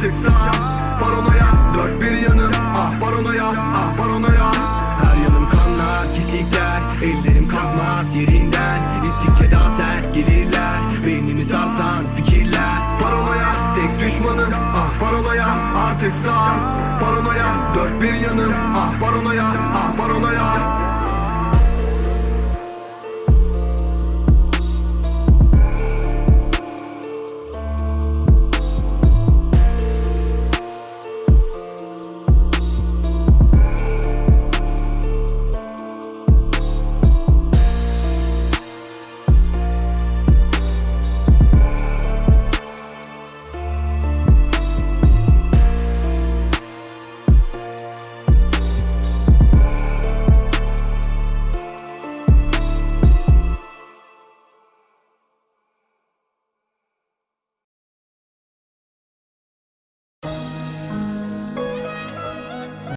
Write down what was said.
artık sağ Paranoya dört bir yanım. Ah paranoya ah paranoya. Her yanım kanlar kesikler. Ellerim kalkmaz yerinden. İttikçe daha sert gelirler. Beynimi sarsan fikirler. Paranoya tek düşmanım. Ah paranoya artık sağ Paranoya dört bir yanım. Ah paranoya ah paranoya.